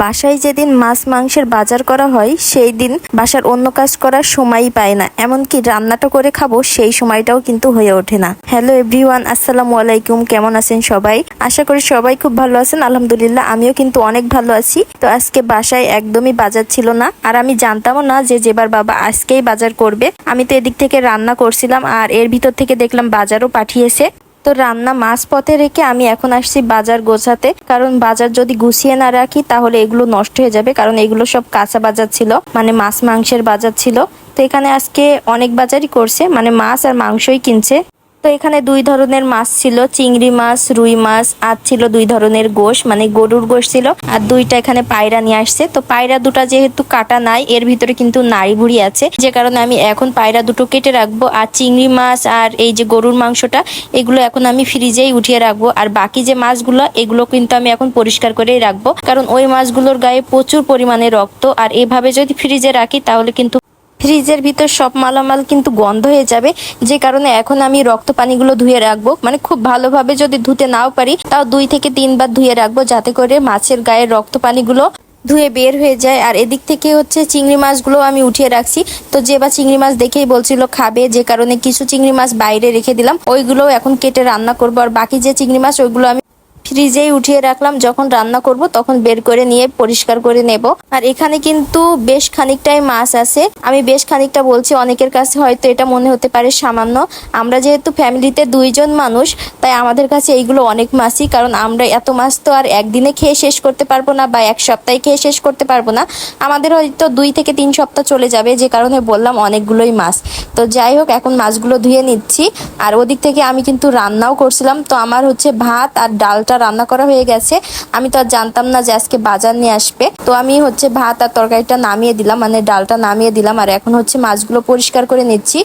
বাসায় যেদিন মাছ মাংসের বাজার করা হয়, সেই দিন বাসার অন্য কাজ করার সময়ই পায় না। এমনকি রান্নাটা করে খাব, সেই সময়টাও কিন্তু হয়ে ওঠে না। হ্যালো এভরিওয়ান, আসসালামু আলাইকুম। কেমন আছেন সবাই? আশা করি সবাই খুব ভালো আছেন। আলহামদুলিল্লাহ, আমিও কিন্তু অনেক ভালো আছি। তো আজকে বাসায় একদমই বাজার ছিল না। আর আমি জানতামও না যে যেবার বাবা আজকেই বাজার করবে। আমি তো এদিক থেকে রান্না করছিলাম, আর এর ভিতর থেকে দেখলাম বাজারও পাঠিয়েছে। তো রান্না মাছ পথে রেখে আমি এখন আসছি বাজার গোছাতে। কারণ বাজার যদি গুছিয়ে না রাখি, তাহলে এগুলো নষ্ট হয়ে যাবে। কারণ এগুলো সব কাঁচা বাজার ছিল মানে মাছ মাংসের বাজার ছিল। তো এখানে আজকে অনেক বাজারই করছে মানে মাছ আর মাংসই কিনছে। তো এখানে দুই ধরনের মাছ ছিল, চিংড়ি মাছ, রুই মাছ, আর ছিল দুই ধরনের গোশ মানে গরুর গোশ ছিল। আর দুইটা এখানে পায়রা নিয়ে আসছে। তো পায়রা দুটা যেহেতু কাটা নাই, এর ভিতরে কিন্তু নাড়ি ভুড়ি আছে। যে কারণে আমি এখন পায়রা দুটো কেটে রাখব, আর চিংড়ি মাছ আর এই যে গরুর মাংসটা, এগুলো এখন আমি ফ্রিজেই উঠিয়ে রাখব। আর বাকি যে মাছগুলো, এগুলো কিন্তু আমি এখন পরিষ্কার করেই রাখব। কারণ ওই মাছগুলোর গায়ে প্রচুর পরিমাণে রক্ত, আর এভাবে যদি ফ্রিজে রাখি, তাহলে কিন্তু ফ্রিজের ভিতর সব মালামাল কিন্তু গন্ধ হয়ে যাবে। যে কারণে এখন আমি রক্ত পানিগুলো ধুয়ে রাখব। মানে খুব ভালোভাবে যদি ধুতে নাও পারি, তাও দুই থেকে তিনবার ধুয়ে রাখব যাতে করে মাছের গায়ের রক্ত পানিগুলো ধুয়ে বের হয়ে যায়। আর এদিক থেকে হচ্ছে চিংড়ি মাছগুলো আমি উঠিয়ে রাখছি। তো যে বা চিংড়ি মাছ দেখেই বলছিল খাবে, যে কারণে কিছু চিংড়ি মাছ বাইরে রেখে দিলাম। ওইগুলো এখন কেটে রান্না করব। আর বাকি যে চিংড়ি মাছ, ওইগুলো আমি ফ্রিজেই উঠিয়ে রাখলাম, যখন রান্না করব তখন বের করে নিয়ে পরিষ্কার করে নেব। আর এখানে কিন্তু বেশ খানিকটাই মাছ আছে। আমি বেশ খানিকটা বলছি, অনেকের কাছে হয়তো এটা মনে হতে পারে সামান্য। আমরা যেহেতু ফ্যামিলিতে দুইজন মানুষ, তাই আমাদের কাছে এইগুলো অনেক মাছই, কারণ আমরা এত মাছ তো আর একদিনে খেয়ে শেষ করতে পারব না বা এক সপ্তাহে খেয়ে শেষ করতে পারব না। আমাদের হয়তো দুই থেকে তিন সপ্তাহ চলে যাবে, যে কারণে বললাম অনেকগুলোই মাছ। তো যাই হোক, এখন মাছগুলো ধুয়ে নিচ্ছি। আর ওদিক থেকে আমি কিন্তু রান্নাও করছিলাম। তো আমার হচ্ছে ভাত আর ডালটা রান্না করা হয়ে গেছে। আমি তো আর জানতাম না যে আজকে বাজার নিয়ে আসবে। তো আমি হচ্ছে ভাত আর তরকারিটা নামিয়ে দিলাম মানে ডালটা নামিয়ে দিলাম, আর এখন হচ্ছে মাছগুলো পরিষ্কার করে নিচ্ছি।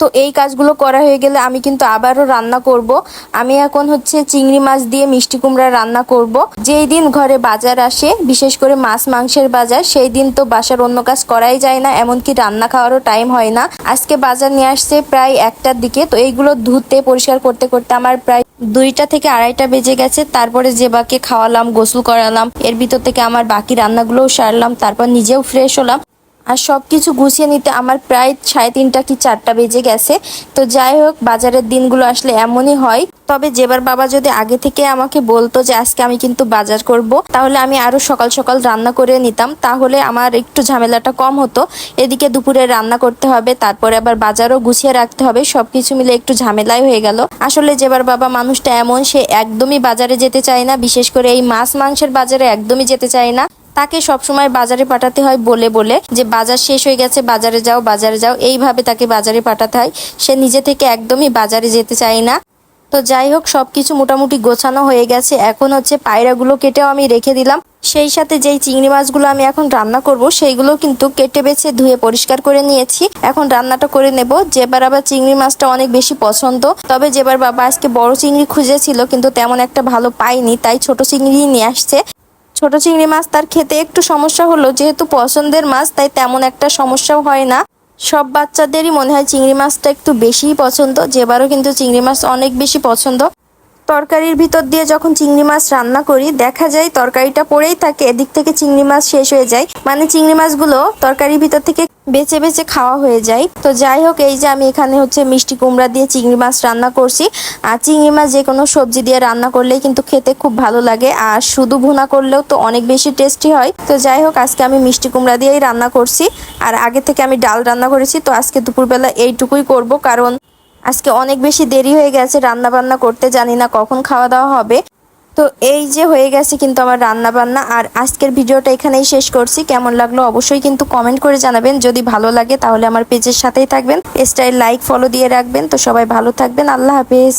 তো এই কাজগুলো করা হয়ে গেলে আমি কিন্তু আবারও রান্না করব। আমি এখন হচ্ছে চিংড়ি মাছ দিয়ে মিষ্টি কুমড়া রান্না করব। যেই দিন ঘরে বাজার আসে, বিশেষ করে মাছ মাংসের বাজার, সেই দিন তো বাসার অন্য কাজ করাই যায় না, এমনকি রান্না খাওয়ারও টাইম হয় না। আজকে বাজার নিয়ে আসছে প্রায় একটার দিকে, তো এইগুলো ধুতে পরিষ্কার করতে করতে আমার প্রায় দুইটা থেকে আড়াইটা বেজে গেছে। তারপরে জেবাকে খাওয়ালাম, গোসল করালাম, এর ভিতর থেকে আমার বাকি রান্নাগুলোও সারলাম, তারপর নিজেও ফ্রেশ হলাম। আর সব কিছু গুছিয়ে নিতে আমার প্রায় সাড়ে তিনটা কি চারটা বেজে গেছে। তো যাই হোক, বাজারের দিনগুলো আসলে এমনই হয়। তবে যেবার বাবা যদি আগে থেকে আমাকে বলতো যে আজকে আমি কিন্তু বাজার করব, তাহলে আমি আরও সকাল সকাল রান্না করে নিতাম। তাহলে আমার একটু ঝামেলাটা কম হতো। এদিকে দুপুরে রান্না করতে হবে, তারপরে আবার বাজারও গুছিয়ে রাখতে হবে। সব কিছু মিলে একটু ঝামেলাই হয়ে গেল। আসলে যেবার বাবা মানুষটা এমন, সে একদমই বাজারে যেতে চায় না। বিশেষ করে এই মাছ মাংসের বাজারে একদমই যেতে চায় না। তাকে সবসময় বাজারে পাঠাতে হয় বলে বলে যে বাজার শেষ হয়ে গেছে, বাজারে যাও বাজারে যাও। এইভাবে তাকে বাজারে পাঠাতে হয়। সে নিজে থেকে একদমই বাজারে যেতে চায় না। তো যাই হোক, সবকিছু মোটামুটি গোছানো হয়ে গেছে। এখন হচ্ছে পায়রাগুলো কেটেও আমি রেখে দিলাম। সেই সাথে যেই চিংড়ি মাছগুলো আমি এখন রান্না করব, সেইগুলো কিন্তু কেটে বেছে ধুয়ে পরিষ্কার করে নিয়েছি। এখন রান্নাটা করে নেব। যেবার আবার চিংড়ি মাছটা অনেক বেশি পছন্দ। তবে যেবার বাবা আজকে বড় চিংড়ি খুঁজেছিল, কিন্তু তেমন একটা ভালো পাইনি, তাই ছোট চিংড়ি নিয়ে আসছে। ছোট চিংড়ি মাছ তার খেতে একটু সমস্যা হলো। যেহেতু পছন্দের মাছ, তাই তেমন একটা সমস্যাও হয় না। সব বাচ্চাদেরই মনে হয় চিংড়ি মাছটা একটু বেশিই পছন্দ। যেবারও কিন্তু চিংড়ি মাছ অনেক বেশি পছন্দ। তরকারির ভিতর দিয়ে যখন চিংড়ি মাছ রান্না করি, দেখা যায় তরকারিটা পড়েই থাকে, এদিক থেকে চিংড়ি মাছ শেষ হয়ে যায়। মানে চিংড়ি মাছগুলো তরকারির ভিতর থেকে বেছে বেছে খাওয়া হয়ে যায়। তো যাই হোক, এই যে আমি এখানে হচ্ছে মিষ্টি কুমড়া দিয়ে চিংড়ি মাছ রান্না করছি। আর চিংড়ি মাছ যে কোনো সবজি দিয়ে রান্না করলেই কিন্তু খেতে খুব ভালো লাগে। আর শুধু ভুনা করলেও তো অনেক বেশি টেস্টি হয়। তো যাই হোক, আজকে আমি মিষ্টি কুমড়া দিয়েই রান্না করছি। আর আগে থেকে আমি ডাল রান্না করেছি, তো আজকে দুপুরবেলা এইটুকুই করব। কারণ আজকে অনেক বেশি দেরি হয়ে গেছে রান্না বান্না করতে জানি না কখন খাওয়া দাওয়া হবে। তো এই যে হয়ে গেছে কিন্তু আমার রান্না বান্না আর আজকের ভিডিওটা এখানেই শেষ করছি। কেমন লাগল অবশ্যই কিন্তু কমেন্ট করে জানাবেন। যদি ভালো লাগে তাহলে আমার পেজের সাথেই থাকবেন। স্টাইল লাইক ফলো দিয়ে রাখবেন। তো সবাই ভালো থাকবেন। আল্লাহ হাফেজ।